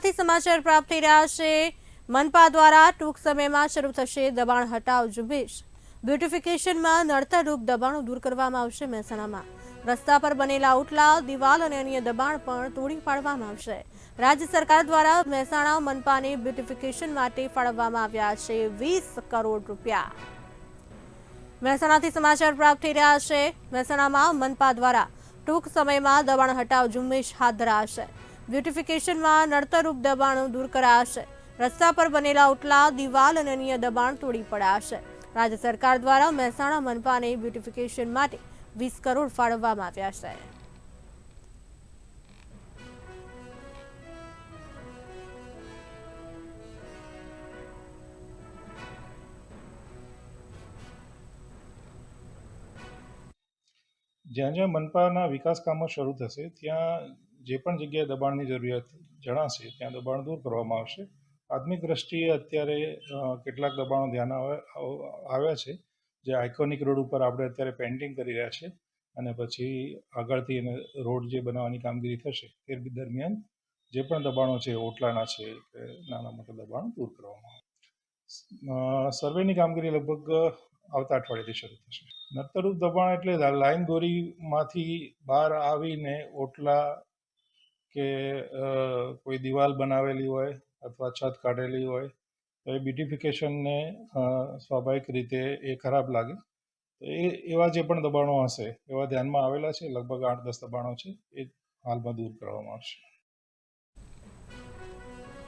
મહેસાણાથી સમાચાર પ્રાપ્ત થઈ રહ્યા છે. મનપા દ્વારા ટૂંક સમયમાં શરૂ થશે દબાણ હટાવ ઝુંબેશ. બ્યુટિફિકેશનમાં નડતરરૂપ દબાણો દૂર કરવામાં આવશે મહેસાણામાં. રસ્તા પર બનેલા ઉટલા દિવાલ અને અન્ય દબાણ પણ તોડી પાડવામાં આવશે. રાજ્ય સરકાર દ્વારા મહેસાણા મનપાને બ્યુટિફિકેશન માટે ફાળવવામાં આવ્યા છે વીસ કરોડ રૂપિયા. મહેસાણાથી સમાચાર પ્રાપ્ત થઈ રહ્યા છે. મહેસાણામાં મનપા દ્વારા ટૂંક સમયમાં દબાણ હટાવ ઝુંબેશ હાથ ધરાશે. બ્યુટિફિકેશનમાં નડતરરૂપ દબાણો દૂર કરાશે. રસ્તા પર બનેલા ઉટલા દિવાલ અને અન્ય દબાણ તોડી પડાશે. રાજ્ય સરકાર દ્વારા મહેસાણા મનપાને બ્યુટિફિકેશન માટે વીસ કરોડ ફાળવવામાં આવ્યા છે. જ્યાં જ્યાં મનપાના વિકાસ કામો શરૂ થશે, ત્યાં જે પણ જગ્યાએ દબાણની જરૂરિયાત જણાશે, ત્યાં દબાણ દૂર કરવામાં આવશે. આધુનિક દ્રષ્ટિએ અત્યારે કેટલાક દબાણો ધ્યાન આવે- આવ્યા છે. જે આઇકોનિક રોડ ઉપર આપણે અત્યારે પેન્ટિંગ કરી રહ્યા છે અને પછી આગળથી એને રોડ જે બનાવવાની કામગીરી થશે તે દરમિયાન જે પણ દબાણો છે, ઓટલાના છે નાના મોટા દબાણો દૂર કરવામાં આવે. સર્વેની કામગીરી લગભગ આવતા અઠવાડિયેથી શરૂ થશે. નર્તરૂપ દબાણ એટલે લાઈન દોરીમાંથી બહાર આવીને ઓટલા કે કોઈ દિવાલ બનાવેલી હોય અથવા છત કાઢેલી હોય, તો એ બ્યુટિફિકેશનને સ્વાભાવિક રીતે એ ખરાબ લાગે. તો એ, એવા જે પણ દબાણો હશે, એવા ધ્યાનમાં આવેલા છે, લગભગ આઠ દસ દબાણો છે, એ હાલમાં દૂર કરવામાં આવશે.